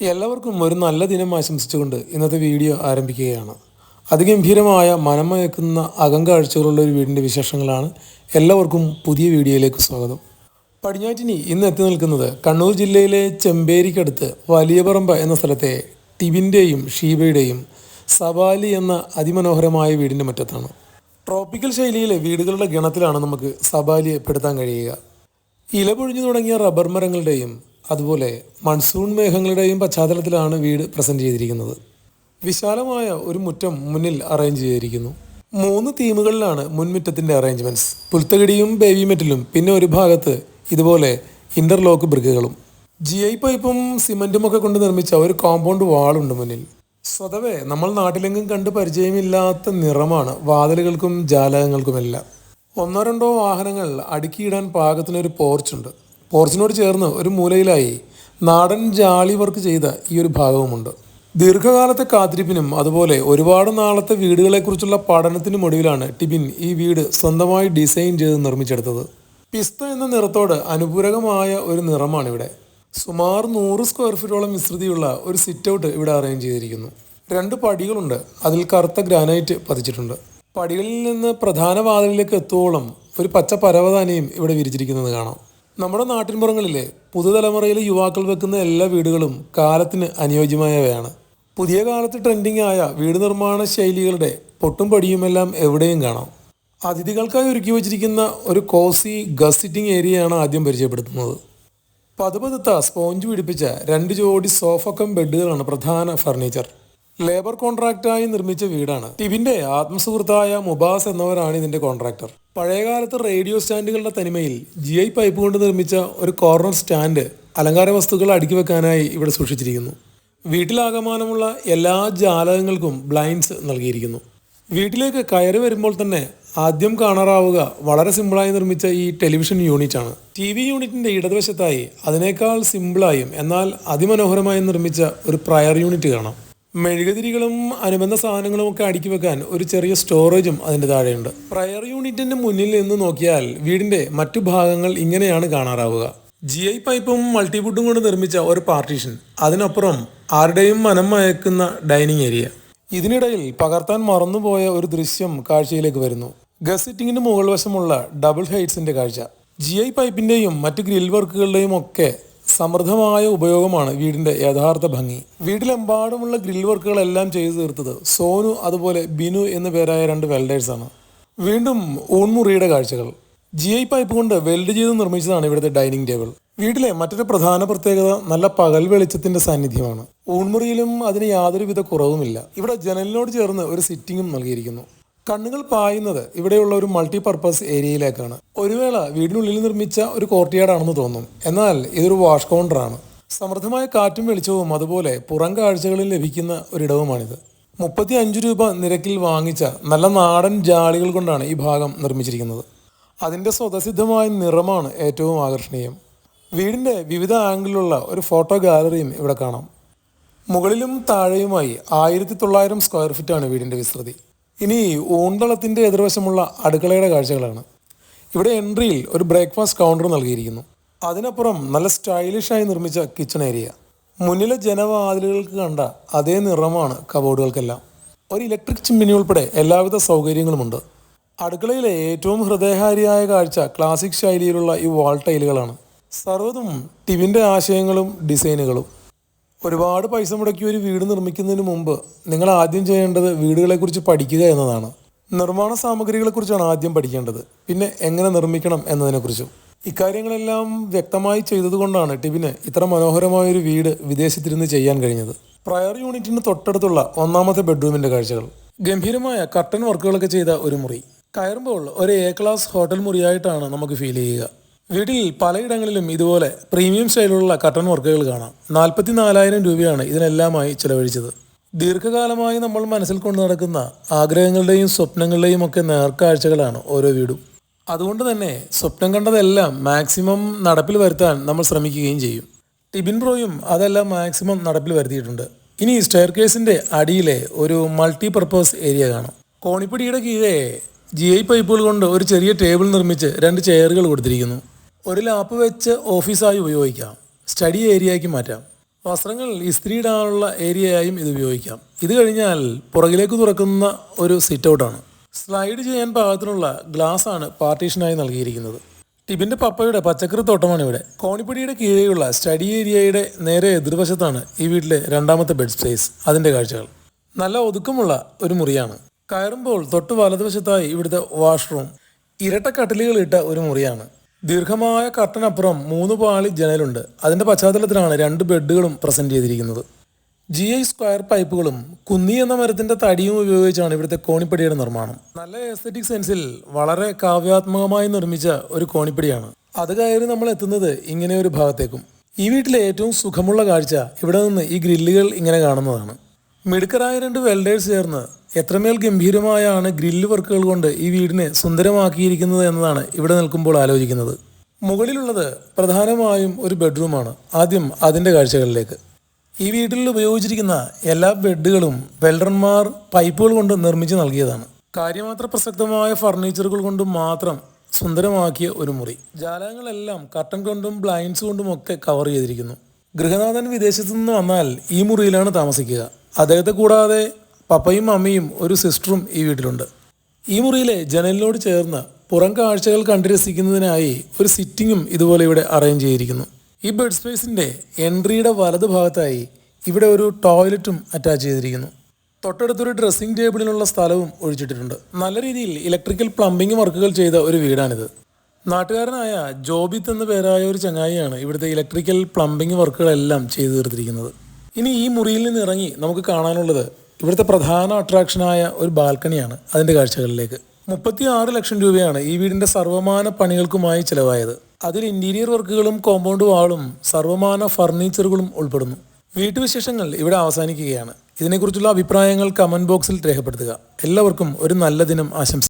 എല്ലാവർക്കും ഒരു നല്ല ദിനം ആശംസിച്ചുകൊണ്ട് ഇന്നത്തെ വീഡിയോ ആരംഭിക്കുകയാണ്. അതിഗംഭീരമായ മനമയക്കുന്ന അകങ്കാഴ്ചകളുള്ള ഒരു വീടിന്റെ വിശേഷങ്ങളാണ് എല്ലാവർക്കും പുതിയ വീഡിയോയിലേക്ക് സ്വാഗതം. പടിഞ്ഞാറ്റിനി ഇന്ന് എത്തി നിൽക്കുന്നത് കണ്ണൂർ ജില്ലയിലെ ചെമ്പേരിക്കടുത്ത് വലിയപറമ്പ എന്ന സ്ഥലത്തെ ടിബിന്റെയും ഷീബയുടെയും സവാലി എന്ന അതിമനോഹരമായ വീടിന്റെ മുറ്റത്താണ്. ട്രോപ്പിക്കൽ ശൈലിയിലെ വീടുകളുടെ ഗണത്തിലാണ് നമുക്ക് സബാലിയെ പെടുത്താൻ കഴിയുക. ഇല പൊഴിഞ്ഞു തുടങ്ങിയ റബ്ബർ മരങ്ങളുടെയും അതുപോലെ മൺസൂൺ മേഘങ്ങളുടെയും പശ്ചാത്തലത്തിലാണ് വീട് പ്രസന്റ് ചെയ്തിരിക്കുന്നത്. വിശാലമായ ഒരു മുറ്റം മുന്നിൽ അറേഞ്ച് ചെയ്തിരിക്കുന്നു. മൂന്ന് തീമുകളിലാണ് മുൻമുറ്റത്തിന്റെ അറേഞ്ച്മെന്റ്സ് പുൽത്തകിടിയും ബേബി മെറ്റലും പിന്നെ ഒരു ഭാഗത്ത് ഇതുപോലെ ഇന്റർലോക്ക് ബ്രിക്കുകളും ജി ഐ പൈപ്പും സിമന്റും ഒക്കെ കൊണ്ട് നിർമ്മിച്ച ഒരു കോമ്പൗണ്ട് വാളുണ്ട് മുന്നിൽ. സ്വതവേ നമ്മൾ നാട്ടിലെങ്കും കണ്ട് പരിചയമില്ലാത്ത നിറമാണ് വാതിലുകൾക്കും ജാലകങ്ങൾക്കുമെല്ലാം. ഒന്നോ രണ്ടോ വാഹനങ്ങൾ അടുക്കിയിടാൻ പാകത്തിനൊരു പോർച്ചുണ്ട് പോർച്ചിനോട് ചേർന്ന് ഒരു മൂലയിലായി നാടൻ ജാളി വർക്ക് ചെയ്ത ഈ ഒരു ഭാഗവുമുണ്ട്. ദീർഘകാലത്തെ കാത്തിരിപ്പിനും അതുപോലെ ഒരുപാട് നാളത്തെ വീടുകളെക്കുറിച്ചുള്ള പഠനത്തിനും ഒടുവിലാണ് ടിബിൻ ഈ വീട് സ്വന്തമായി ഡിസൈൻ ചെയ്ത് നിർമ്മിച്ചെടുത്തത്. പിസ്ത എന്ന നിറത്തോട് അനുപൂരകമായ ഒരു നിറമാണ് ഇവിടെ സുമാർ നൂറ് സ്ക്വയർ ഫീറ്റോളം വിസ്തൃതിയുള്ള ഒരു സിറ്റ് ഔട്ട് ഇവിടെ അറേഞ്ച് ചെയ്തിരിക്കുന്നു. രണ്ട് പടികളുണ്ട്. അതിൽ കറുത്ത ഗ്രാനൈറ്റ് പതിച്ചിട്ടുണ്ട്. പടികളിൽ നിന്ന് പ്രധാന വാതിലിലേക്ക് എത്തുവോളം ഒരു പച്ച പരവതാനിയും ഇവിടെ വിരിച്ചിരിക്കുന്നത് കാണാം. നമ്മുടെ നാട്ടിൻപുറങ്ങളിലെ പുതുതലമുറയിലെ യുവാക്കൾ വെക്കുന്ന എല്ലാ വീടുകളും കാലത്തിന് അനുയോജ്യമായവയാണ്. പുതിയ കാലത്ത് ട്രെൻഡിങ് ആയ വീട് നിർമ്മാണ ശൈലികളുടെ പൊട്ടും പടിയുമെല്ലാം എവിടെയും കാണാം. അതിഥികൾക്കായി ഒരുക്കി വച്ചിരിക്കുന്ന ഒരു കോസി ഗസ് സിറ്റിംഗ് ഏരിയയാണ് ആദ്യം പരിചയപ്പെടുത്തുന്നത്. പതുപതുത്ത സ്പോഞ്ച് പിടിപ്പിച്ച രണ്ട് ജോഡി സോഫക്കം ബെഡുകളാണ് പ്രധാന ഫർണിച്ചർ ലേബർ കോൺട്രാക്റ്റായി നിർമ്മിച്ച വീടാണ്. ടിബിന്റെ ആത്മസുഹൃത്തായ മുബാസ് എന്നവരാണ് ഇതിന്റെ കോൺട്രാക്ടർ പഴയകാലത്ത് റേഡിയോ സ്റ്റാൻഡുകളുടെ തനിമയിൽ ജി ഐ പൈപ്പ് കൊണ്ട് നിർമ്മിച്ച ഒരു കോർണർ സ്റ്റാൻഡ് അലങ്കാര വസ്തുക്കൾ അടുക്കി വെക്കാനായി ഇവിടെ സൂക്ഷിച്ചിരിക്കുന്നു. വീട്ടിലാകമാനമുള്ള എല്ലാ ജാലകങ്ങൾക്കും ബ്ലൈൻഡ്സ് നൽകിയിരിക്കുന്നു. വീട്ടിലേക്ക് കയറി വരുമ്പോൾ തന്നെ ആദ്യം കാണാറാവുക വളരെ സിമ്പിളായി നിർമ്മിച്ച ഈ ടെലിവിഷൻ യൂണിറ്റ് ആണ് ടി വി യൂണിറ്റിന്റെ ഇടതുവശത്തായി അതിനേക്കാൾ സിമ്പിളായും എന്നാൽ അതിമനോഹരമായും നിർമ്മിച്ച ഒരു പ്രയർ യൂണിറ്റ് കാണാം. മെഴുകുതിരികളും അനുബന്ധ സാധനങ്ങളും ഒക്കെ അടുക്കി വെക്കാൻ ഒരു ചെറിയ സ്റ്റോറേജും അതിന്റെ താഴെയുണ്ട്. പ്രയർ യൂണിറ്റിന്റെ മുന്നിൽ നിന്ന് നോക്കിയാൽ വീടിന്റെ മറ്റു ഭാഗങ്ങൾ ഇങ്ങനെയാണ് കാണാറാവുക. ജി ഐ പൈപ്പും മൾട്ടിവുഡും കൊണ്ട് നിർമ്മിച്ച ഒരു പാർട്ടീഷൻ അതിനപ്പുറം ആരുടെയും മനം മയക്കുന്ന ഡൈനിങ് ഏരിയ ഇതിനിടയിൽ പകർത്താൻ മറന്നുപോയ ഒരു ദൃശ്യം കാഴ്ചയിലേക്ക് വരുന്നു. ഗസ് സിറ്റിങ്ങിന് മുകൾ വശമുള്ള ഡബിൾ ഹൈറ്റ്സിന്റെ കാഴ്ച. ജി ഐ പൈപ്പിന്റെയും മറ്റ് ഗ്രിൽ വർക്കുകളുടെയും ഒക്കെ സമൃദ്ധമായ ഉപയോഗമാണ് വീടിന്റെ യഥാർത്ഥ ഭംഗി. വീട്ടിലെമ്പാടുമുള്ള ഗ്രിൽ വർക്കുകളെല്ലാം ചെയ്തു തീർത്തത് സോനു അതുപോലെ ബിനു എന്ന പേരായ രണ്ട് വെൽഡേഴ്സ് ആണ് വീണ്ടും ഊൺമുറിയുടെ കാഴ്ചകൾ. ജി ഐ പൈപ്പ് കൊണ്ട് വെൽഡ് ചെയ്ത് നിർമ്മിച്ചതാണ് ഇവിടുത്തെ ഡൈനിങ് ടേബിൾ. വീട്ടിലെ മറ്റൊരു പ്രധാന പ്രത്യേകത നല്ല പകൽ വെളിച്ചത്തിന്റെ സാന്നിധ്യമാണ്. ഊൺമുറിയിലും അതിന് യാതൊരുവിധ കുറവുമില്ല. ഇവിടെ ജനലിനോട് ചേർന്ന് ഒരു സിറ്റിംഗും നൽകിയിരിക്കുന്നു. കണ്ണുകൾ പായുന്നത് ഇവിടെയുള്ള ഒരു മൾട്ടി പർപ്പസ് ഏരിയയിലേക്കാണ്. ഒരു വേള വീടിനുള്ളിൽ നിർമ്മിച്ച ഒരു കോർട്ടിയാർഡാണെന്ന് തോന്നും. എന്നാൽ ഇതൊരു വാഷ് കൗണ്ടറാണ് സമൃദ്ധമായ കാറ്റും വെളിച്ചവും അതുപോലെ പുറം കാഴ്ചകളിൽ ലഭിക്കുന്ന ഒരിടവുമാണിത്. മുപ്പത്തി അഞ്ച് രൂപ നിരക്കിൽ വാങ്ങിച്ച നല്ല നാടൻ ജാളികൾ കൊണ്ടാണ് ഈ ഭാഗം നിർമ്മിച്ചിരിക്കുന്നത്. അതിന്റെ സ്വതസിദ്ധമായ നിറമാണ് ഏറ്റവും ആകർഷണീയം. വീടിന്റെ വിവിധ ആംഗിളിലുള്ള ഒരു ഫോട്ടോ ഗാലറിയും ഇവിടെ കാണാം. മുകളിലും താഴെയുമായി ആയിരത്തി തൊള്ളായിരം സ്ക്വയർ ഫീറ്റാണ് വീടിന്റെ വിസ്തൃതി. ഇനി ഊന്തളത്തിന്റെ എതിർവശമുള്ള അടുക്കളയുടെ കാഴ്ചകളാണ്. ഇവിടെ എൻട്രിയിൽ ഒരു ബ്രേക്ക്ഫാസ്റ്റ് കൗണ്ടർ നൽകിയിരിക്കുന്നു. അതിനപ്പുറം നല്ല സ്റ്റൈലിഷായി നിർമ്മിച്ച കിച്ചൺ ഏരിയ. മുന്നിലെ ജനവാതിലുകൾക്ക് കണ്ട അതേ നിറമാണ് കബോർഡുകൾക്കെല്ലാം. ഒരു ഇലക്ട്രിക് ചിമ്മിനി ഉൾപ്പെടെ എല്ലാവിധ സൗകര്യങ്ങളുമുണ്ട്. അടുക്കളയിലെ ഏറ്റവും ഹൃദയഹാരിയായ കാഴ്ച ക്ലാസിക് ശൈലിയിലുള്ള ഈ വാൾ ടൈലുകളാണ്. സർവതും ടിവിന്റെ ആശയങ്ങളും ഡിസൈനുകളും. ഒരുപാട് പൈസ മുടക്കി ഒരു വീട് നിർമ്മിക്കുന്നതിന് മുമ്പ് നിങ്ങൾ ആദ്യം ചെയ്യേണ്ടത് വീടുകളെക്കുറിച്ച് പഠിക്കുക എന്നതാണ്. നിർമ്മാണ സാമഗ്രികളെക്കുറിച്ചാണ് ആദ്യം പഠിക്കേണ്ടത്. പിന്നെ എങ്ങനെ നിർമ്മിക്കണം എന്നതിനെക്കുറിച്ചും. ഇക്കാര്യങ്ങളെല്ലാം വ്യക്തമായി ചെയ്തതുകൊണ്ടാണ് ടിബിന് ഇത്ര മനോഹരമായ ഒരു വീട് വിദേശത്തിരുന്ന് ചെയ്യാൻ കഴിഞ്ഞത്. പ്രയർ യൂണിറ്റിന് തൊട്ടടുത്തുള്ള ഒന്നാമത്തെ ബെഡ്റൂമിന്റെ കാഴ്ചകൾ. ഗംഭീരമായ കർട്ടൻ വർക്കുകളൊക്കെ ചെയ്ത ഒരു മുറി. കയറുമ്പോൾ ഒരു എ ക്ലാസ് ഹോട്ടൽ മുറിയായിട്ടാണ് നമുക്ക് ഫീൽ ചെയ്യുക. വീട്ടിൽ പലയിടങ്ങളിലും ഇതുപോലെ പ്രീമിയം സ്റ്റൈലുള്ള കട്ടൺ വർക്കുകൾ കാണാം. നാൽപ്പത്തി നാലായിരം രൂപയാണ് ഇതിനെല്ലാമായി ചിലവഴിച്ചത്. ദീർഘകാലമായി നമ്മൾ മനസ്സിൽ കൊണ്ട് നടക്കുന്ന ആഗ്രഹങ്ങളുടെയും സ്വപ്നങ്ങളുടെയും ഒക്കെ നേർക്കാഴ്ചകളാണ് ഓരോ വീടും. അതുകൊണ്ട് തന്നെ സ്വപ്നം കണ്ടതെല്ലാം മാക്സിമം നടപ്പിൽ വരുത്താൻ നമ്മൾ ശ്രമിക്കുകയും ചെയ്യും. ടിബിൻ ബ്രോയും അതെല്ലാം മാക്സിമം നടപ്പിൽ വരുത്തിയിട്ടുണ്ട്. ഇനി സ്റ്റെയർ കേസിന്റെ അടിയിലെ ഒരു മൾട്ടി പർപ്പസ് ഏരിയ കാണാം. കോണിപ്പടിയുടെ കീഴെ ജി ഐ പൈപ്പുകൾ കൊണ്ട് ഒരു ചെറിയ ടേബിൾ നിർമ്മിച്ച് രണ്ട് ചെയറുകൾ കൊടുത്തിരിക്കുന്നു. ഒരു ലാപ്പ് വെച്ച് ഓഫീസായി ഉപയോഗിക്കാം. സ്റ്റഡി ഏരിയയ്ക്ക് മാറ്റാം. വസ്ത്രങ്ങൾ ഇസ്ത്രിയിടാനുള്ള ഏരിയയായും ഇത് ഉപയോഗിക്കാം. ഇത് കഴിഞ്ഞാൽ പുറകിലേക്ക് തുറക്കുന്ന ഒരു സിറ്റ് ഔട്ടാണ് സ്ലൈഡ് ചെയ്യാൻ പാകത്തിനുള്ള ഗ്ലാസ് ആണ് പാർട്ടീഷനായി നൽകിയിരിക്കുന്നത്. ടിബിന്റെ പപ്പയുടെ പച്ചക്കറി തോട്ടമാണ് ഇവിടെ. കോണിപ്പടിയുടെ കീഴെയുള്ള സ്റ്റഡി ഏരിയയുടെ നേരെ എതിർവശത്താണ് ഈ വീട്ടിലെ രണ്ടാമത്തെ ബെഡ് സ്പേസ് അതിന്റെ കാഴ്ചകൾ. നല്ല ഒതുക്കമുള്ള ഒരു മുറിയാണ്. കയറുമ്പോൾ തൊട്ട് വലതുവശത്തായി ഇവിടുത്തെ വാഷ്റൂം. ഇരട്ട കട്ടിലുകൾ ഇട്ട ഒരു മുറിയാണ്. ദീർഘമായ കർട്ടനപ്പുറം മൂന്ന് പാളി ജനലുണ്ട്. അതിന്റെ പശ്ചാത്തലത്തിലാണ് രണ്ട് ബെഡുകളും പ്രസന്റ് ചെയ്തിരിക്കുന്നത്. ജി ഐ സ്ക്വയർ പൈപ്പുകളും കുന്നി എന്ന മരത്തിന്റെ തടിയും ഉപയോഗിച്ചാണ് ഇവിടുത്തെ കോണിപ്പടിയുടെ നിർമ്മാണം. നല്ല എസ്തറ്റിക് സെൻസിൽ വളരെ കാവ്യാത്മകമായി നിർമ്മിച്ച ഒരു കോണിപ്പടിയാണ്. അത് കയറി നമ്മൾ എത്തുന്നത് ഇങ്ങനെ ഒരു ഭാഗത്തേക്കും. ഈ വീട്ടിലെ ഏറ്റവും സുഖമുള്ള കാഴ്ച ഇവിടെ നിന്ന് ഈ ഗ്രില്ലുകൾ ഇങ്ങനെ കാണുന്നതാണ്. മിടുക്കരായ രണ്ട് വെൽഡേഴ്സ് ചേർന്ന് എത്രമേൽ ഗംഭീരമായാണ് ഗ്രില്ല് വർക്കുകൾ കൊണ്ട് ഈ വീടിനെ സുന്ദരമാക്കിയിരിക്കുന്നത് എന്നതാണ് ഇവിടെ നിൽക്കുമ്പോൾ ആലോചിക്കുന്നത്. മുകളിലുള്ളത് പ്രധാനമായും ഒരു ബെഡ്റൂമാണ്. ആദ്യം അതിന്റെ കാഴ്ചകളിലേക്ക്. ഈ വീട്ടിൽ ഉപയോഗിച്ചിരിക്കുന്ന എല്ലാ ബെഡുകളും വെൽഡർമാർ പൈപ്പുകൾ കൊണ്ട് നിർമ്മിച്ച് നൽകിയതാണ്. കാര്യമാത്ര പ്രസക്തമായ ഫർണിച്ചറുകൾ കൊണ്ട് മാത്രം സുന്ദരമാക്കിയ ഒരു മുറി. ജാലകങ്ങളെല്ലാം കർട്ടൻ കൊണ്ടും ബ്ലൈൻഡ്സ് കൊണ്ടും ഒക്കെ കവർ ചെയ്തിരിക്കുന്നു. ഗൃഹനാഥൻ വിദേശത്തു നിന്ന് വന്നാൽ ഈ മുറിയിലാണ് താമസിക്കുക. അദ്ദേഹത്തെ കൂടാതെ പപ്പയും അമ്മയും ഒരു സിസ്റ്ററും ഈ വീട്ടിലുണ്ട്. ഈ മുറിയിലെ ജനലിനോട് ചേർന്ന് പുറം കാഴ്ചകൾ കണ്ടു രസിക്കുന്നതിനായി ഒരു സിറ്റിങ്ങും ഇതുപോലെ ഇവിടെ അറേഞ്ച് ചെയ്തിരിക്കുന്നു. ഈ ബെഡ് സ്പേസിന്റെ എൻട്രിയുടെ വലത് ഭാഗത്തായി ഇവിടെ ഒരു ടോയ്ലറ്റും അറ്റാച്ച് ചെയ്തിരിക്കുന്നു. തൊട്ടടുത്തൊരു ഡ്രസ്സിംഗ് ടേബിളിനുള്ള സ്ഥലവും ഒഴിച്ചിട്ടിട്ടുണ്ട്. നല്ല രീതിയിൽ ഇലക്ട്രിക്കൽ പ്ലംബിംഗ് വർക്കുകൾ ചെയ്ത ഒരു വീടാണിത്. നാട്ടുകാരനായ ജോബിത്ത് എന്ന പേരായ ഒരു ചങ്ങായിയാണ് ഇവിടുത്തെ ഇലക്ട്രിക്കൽ പ്ലംബിംഗ് വർക്കുകളെല്ലാം ചെയ്തു തീർത്തിരിക്കുന്നത്. ഇനി ഈ മുറിയിൽ നിന്ന് ഇറങ്ങി നമുക്ക് കാണാനുള്ളത് ഇവിടുത്തെ പ്രധാന അട്രാക്ഷനായ ഒരു ബാൽക്കണിയാണ് അതിന്റെ കാഴ്ചകളിലേക്ക്. മുപ്പത്തി ആറ് ലക്ഷം രൂപയാണ് ഈ വീടിന്റെ സർവമാന പണികൾക്കുമായി ചിലവായത്. അതിൽ ഇന്റീരിയർ വർക്കുകളും കോമ്പൗണ്ട് വാളും സർവമാന ഫർണിച്ചറുകളും ഉൾപ്പെടുന്നു. വീട്ടുവിശേഷങ്ങൾ ഇവിടെ അവസാനിക്കുകയാണ്. ഇതിനെക്കുറിച്ചുള്ള അഭിപ്രായങ്ങൾ കമന്റ് ബോക്സിൽ രേഖപ്പെടുത്തുക. എല്ലാവർക്കും ഒരു നല്ല ദിനം ആശംസിക്കുന്നു